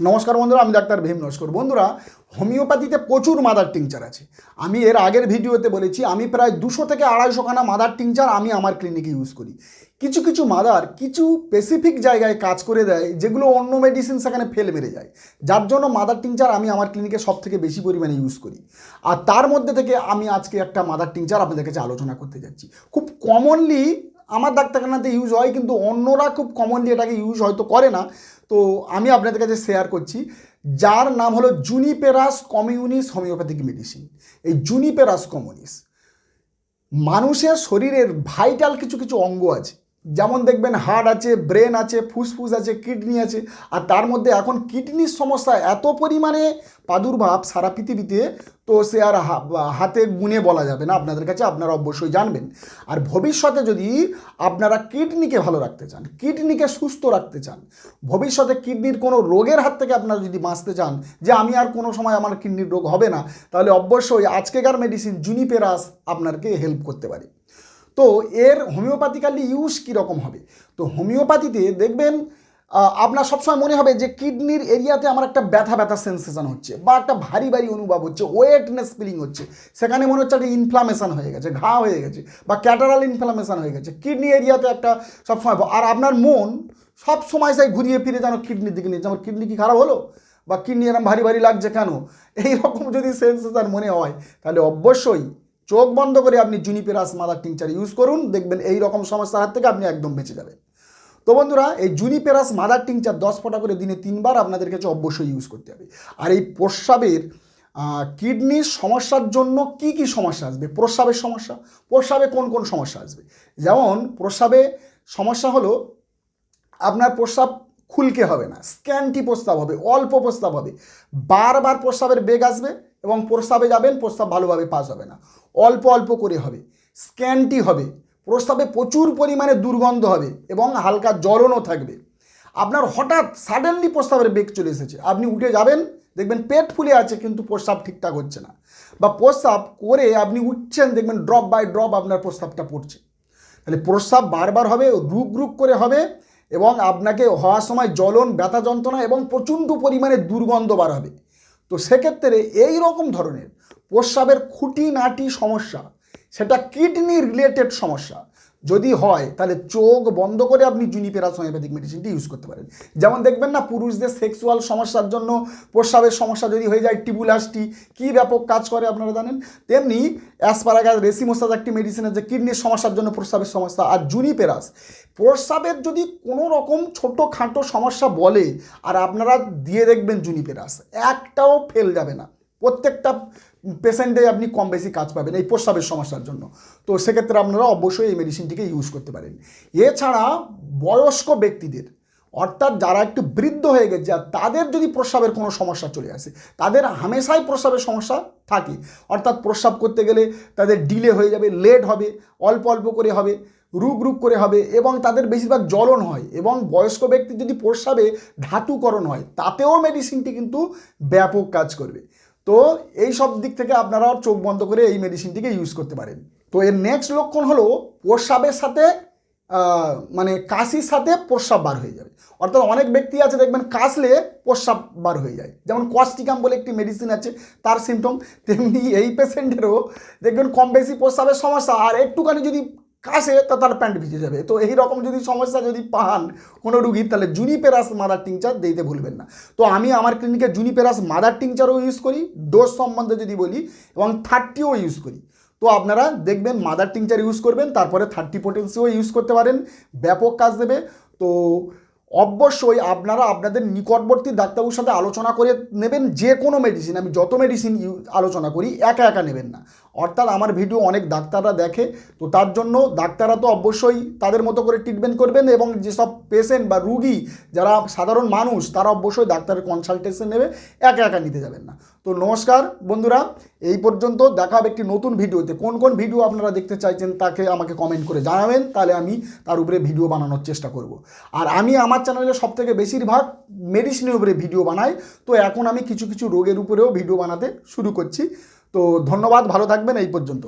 নমস্কার বন্ধুরা, আমি ডাক্তার ভীম নস্কর। বন্ধুরা, হোমিওপ্যাথিতে প্রচুর মাদার টিংচার আছে। আমি এর আগের ভিডিওতে বলেছি, আমি প্রায় দুশো থেকে আড়াইশো খানা মাদার টিংচার আমি আমার ক্লিনিকে ইউজ করি। কিছু কিছু মাদার কিছু স্পেসিফিক জায়গায় কাজ করে দেয়, যেগুলো অন্য মেডিসিন সেখানে ফেল মেরে যায়। যার জন্য মাদার টিংচার আমি আমার ক্লিনিকে সব থেকে বেশি পরিমাণে ইউজ করি। আর তার মধ্যে থেকে আমি আজকে একটা মাদার টিংচার আপনাদের কাছে আলোচনা করতে যাচ্ছি। খুব কমনলি আমার ডাক্তারখানাতে ইউজ হয়, কিন্তু অন্যরা খুব কমনলি এটাকে ইউজ হয়তো করে না। তো আমি আপনাদের কাছে শেয়ার করছি, যার নাম হলো জুনিপেরাস কমিউনিস হোমিওপ্যাথিক মেডিসিন এই জুনিপেরাস কমিউনিস মানুষের শরীরের ভাইটাল কিছু কিছু অঙ্গ আছে। যেমন দেখবেন হার্ট আছে ব্রেন আছে, ফুসফুস আছে কিডনি আছে, আর তার মধ্যে এখন কিডনির সমস্যা এত পরিমাণে প্রাদুর্ভাব সারা পৃথিবীতে, তো সে আর হাতে গুনে বলা যাবে না। আপনাদের কাছে আপনারা অবশ্যই জানবেন। আর ভবিষ্যতে যদি আপনারা কিডনিকে ভালো রাখতে চান কিডনিকে সুস্থ রাখতে চান, ভবিষ্যতে কিডনির কোনো রোগের হাত থেকে আপনারা যদি বাঁচতে চান, যে আমি আর কোনো সময় আমার কিডনির রোগ হবে না, তাহলে অবশ্যই আজকেকার মেডিসিন জুনিপেরাস আপনাকে হেল্প করতে পারে। তো এর হোমিওপ্যাথিক্যালি ইউজ কীরকম হবে? তো হোমিওপ্যাথিতে দেখবেন আপনার সবসময় মনে হবে যে কিডনির এরিয়াতে আমার একটা ব্যথা ব্যথা সেন্সেশন হচ্ছে বা একটা ভারী ভারী অনুভব হচ্ছে ওয়েটনেস ফিলিং হচ্ছে। সেখানে মনে হচ্ছে একটা ইনফ্লামেশন হয়ে গেছে, ঘা হয়ে গেছে বা ক্যাটারাল ইনফ্লামেশন হয়ে গেছে। কিডনি এরিয়াতে একটা সবসময় আর আপনার মন সব সময় সেই ঘুরিয়ে ফিরে যেন কিডনির দিকে নিয়ে আমার কিডনি কি খারাপ হলো? বা কিডনি এরম ভারী ভারী লাগছে কেন? এই রকম যদি সেন্সেশন মনে হয়, তাহলে অবশ্যই চোখ বন্ধ করে আপনি জুনিপেরাস মাদার টিংচার ইউজ করুন, দেখবেন এই রকম সমস্যার হাত থেকে আপনি একদম বেঁচে যাবেন। তো বন্ধুরা, এই জুনিপেরাস মাদার টিংচার দশ ফোঁটা করে দিনে তিনবার আপনাদের কাছে অবশ্যই ইউজ করতে হবে। আর এই প্রস্রাবের কিডনির সমস্যার জন্য কি কি সমস্যা আসবে? প্রস্রাবের সমস্যা, প্রস্রাবে কোন কোন সমস্যা আসবে? যেমন, প্রস্রাবে সমস্যা হলো আপনার প্রস্রাব খুলকে হবে না স্ক্যানটি প্রস্তাব হবে, অল্প প্রস্তাব হবে। বারবার প্রস্রাবের বেগ আসবে এবং প্রস্রাবে যাবেন, প্রস্রাব ভালোভাবে পাস হবে না। অল্প অল্প করে হবে। স্ক্যানটি হবে। প্রস্রাবে প্রচুর পরিমাণে দুর্গন্ধ হবে এবং হালকা জ্বরণও থাকবে। আপনার হঠাৎ সাডেনলি প্রস্রাবের বেগ চলে এসেছে। আপনি উঠে যাবেন, দেখবেন পেট ফুলে আছে কিন্তু প্রস্রাব ঠিকঠাক হচ্ছে না। বা প্রস্রাব করে আপনি উঠছেন, দেখবেন ড্রপ বাই ড্রপ আপনার প্রস্রাবটা পড়ছে। তাহলে প্রস্রাব বারবার হবে, রুক রুক করে হবে এবং আপনাকে হওয়ার সময় জ্বলন, ব্যথা যন্ত্রণা এবং প্রচণ্ড পরিমাণে দুর্গন্ধ বার হবে। তো সেক্ষেত্রে এই রকম ধরনের প্রস্রাবের খুঁটিনাটি সমস্যা সেটা কিডনি রিলেটেড সমস্যা যদি হয়, তাহলে চোখ বন্ধ করে আপনি জুনিপেরাস হোমিওপ্যাথিক মেডিসিনটি ইউজ করতে পারেন। যেমন দেখবেন না, পুরুষদের সেক্সুয়াল সমস্যার জন্য, প্রস্রাবের সমস্যা যদি হয়ে যায় টিবুলাসটি কী ব্যাপক কাজ করে আপনারা জানেন? তেমনি অ্যাসপারাগাস রেসিমোসাস একটি মেডিসিন আছে কিডনির সমস্যার জন্য প্রস্রাবের সমস্যা আর জুনিপেরাস প্রস্রাবের যদি কোনো রকম ছোটো খাঁটো সমস্যা বলে, আর আপনারা দিয়ে দেখবেন জুনিপেরাস একটাও ফেল যাবে না। প্রত্যেকটা পেশেন্টে আপনি কম বেশি কাজ পাবেন এই প্রস্রাবের সমস্যার জন্য। তো সেক্ষেত্রে আপনারা অবশ্যই এই মেডিসিনটিকে ইউজ করতে পারেন। এছাড়া বয়স্ক ব্যক্তিদের, অর্থাৎ যারা একটু বৃদ্ধ হয়ে গেছে, আর তাদের যদি প্রস্রাবের কোনো সমস্যা চলে আসে, তাদের হামেশাই প্রস্রাবের সমস্যা থাকে। অর্থাৎ প্রস্রাব করতে গেলে তাদের ডিলে হয়ে যাবে লেট হবে, অল্প অল্প করে হবে রুগ রুগ করে হবে এবং তাদের বেশিরভাগ জ্বলন হয় এবং বয়স্ক ব্যক্তি যদি প্রস্রাবে ধাতুকরণ হয়, তাতেও মেডিসিনটি কিন্তু ব্যাপক কাজ করবে। তো এই সব দিক থেকে আপনারা চোখ বন্ধ করে এই মেডিসিনটিকে ইউজ করতে পারেন। তো এর নেক্সট লক্ষণ হলো প্রস্রাবের সাথে মানে কাশির সাথে প্রস্রাব বার হয়ে যাবে। অর্থাৎ অনেক ব্যক্তি আছে দেখবেন কাশলে প্রস্রাব বার হয়ে যায়। যেমন কস্টিকাম বলে একটি মেডিসিন আছে, তার সিমটম তেমনি এই পেশেন্টেরও দেখবেন কম বেশি প্রস্রাবের সমস্যা। আর একটুখানি যদি কাশে তা তার প্যান্ট ভিজে যাবে? তো এই রকম যদি সমস্যা যদি পান কোনো রুগীর তাহলে জুনিপেরাস মাদার টিংচার দিতে ভুলবেন না। তো আমি আমার ক্লিনিকে জুনিপেরাস মাদার টিংচারও ইউজ করি ডোজ সম্বন্ধে যদি বলি, এবং থার্টিও ইউজ করি। তো আপনারা দেখবেন মাদার টিংচার ইউজ করবেন, তারপরে থার্টি পোটেন্সিও ইউজ করতে পারেন, ব্যাপক কাজ দেবে। তো অবশ্যই আপনারা আপনাদের নিকটবর্তী ডাক্তারবাবুর সাথে আলোচনা করে নেবেন যে কোনো মেডিসিন আমি যত মেডিসিন আলোচনা করি, একা একা নেবেন না। অর্থাৎ আমার ভিডিও অনেক ডাক্তাররা দেখে, তো তার জন্য ডাক্তাররা তো অবশ্যই তাদের মতো করে ট্রিটমেন্ট করবেন এবং যেসব পেশেন্ট বা রুগী যারা সাধারণ মানুষ, তারা অবশ্যই ডাক্তারের কনসালটেশন নেবে, একা একা নিতে যাবেন না। তো নমস্কার বন্ধুরা, এই পর্যন্ত দেখা হবে একটি নতুন ভিডিওতে। কোন কোন ভিডিও আপনারা দেখতে চাইছেন তাকে আমাকে কমেন্ট করে জানাবেন, তাহলে আমি তার উপরে ভিডিও বানানোর চেষ্টা করব। আর আমি আমার চ্যানেলে সব থেকে বেশিরভাগ মেডিসিনের উপরে ভিডিও বানাই, তো এখন আমি কিছু কিছু রোগের উপরেও ভিডিও বানাতে শুরু করছি। তো ধন্যবাদ ভালো থাকবেন এই পর্যন্ত।